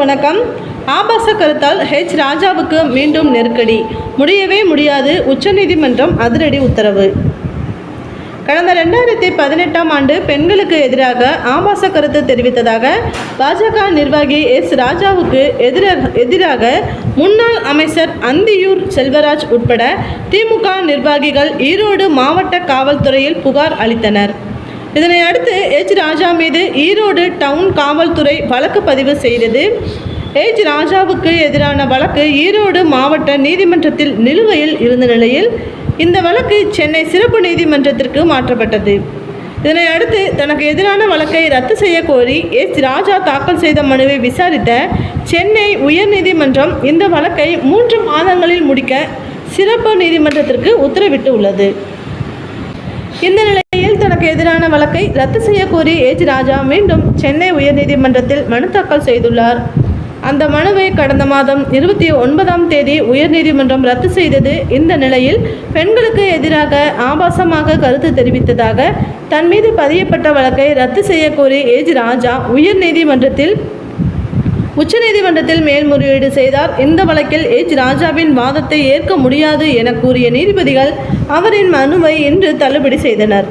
வணக்கம். ஆபாச கருத்தால் ஹெச் ராஜாவுக்கு மீண்டும் நெருக்கடி. முடியவே முடியாது. உச்சநீதிமன்றம் அதிரடி உத்தரவு. கடந்த ரெண்டாயிரத்தி பதினெட்டாம் ஆண்டு பெண்களுக்கு எதிராக ஆபாச கருத்து தெரிவித்ததாக பாஜக நிர்வாகி எஸ் ராஜாவுக்கு எதிராக எதிராக முன்னாள் அமைச்சர் அந்தியூர் செல்வராஜ் உட்பட திமுக நிர்வாகிகள் ஈரோடு மாவட்ட காவல்துறையில் புகார் அளித்தனர். இதனை அடுத்து எச் ராஜா மீது ஈரோடு டவுன் காவல்துறை வழக்கு பதிவு செய்தது. எச் ராஜாவுக்கு எதிரான வழக்கு ஈரோடு மாவட்ட நீதிமன்றத்தில் நிலுவையில் இருந்த நிலையில் இந்த வழக்கு சென்னை சிறப்பு நீதிமன்றத்திற்கு மாற்றப்பட்டது. இதனை அடுத்து தனக்கு எதிரான வழக்கை ரத்து செய்ய கோரி எஸ் ராஜா தாக்கல் செய்த மனுவை விசாரித்த சென்னை உயர்நீதிமன்றம் இந்த வழக்கை மூன்று மாதங்களில் முடிக்க சிறப்பு நீதிமன்றத்திற்கு உத்தரவிட்டு உள்ளது இந்த நிலை தனக்கு எதிரான வழக்கை ரத்து செய்யக்கோரி ஏஜ் ராஜா மீண்டும் சென்னை உயர்நீதிமன்றத்தில் மனு தாக்கல் செய்துள்ளார். அந்த மனுவை கடந்த மாதம் இருபத்தி ஒன்பதாம் தேதி உயர்நீதிமன்றம் ரத்து செய்தது இந்த நிலையில் பெண்களுக்கு எதிராக ஆபாசமாக கருத்து தெரிவித்ததாக தன் மீது பதியப்பட்ட வழக்கை ரத்து செய்யக்கோரி ஏஜ் ராஜா உயர்நீதிமன்றத்தில் உச்சநீதிமன்றத்தில் மேல்முறையீடு செய்தார். இந்த வழக்கில் எச் ராஜாவின் வாதத்தை ஏற்க முடியாது என கூறிய நீதிபதிகள் அவரின் மனுவை இன்று தள்ளுபடி செய்தனர்.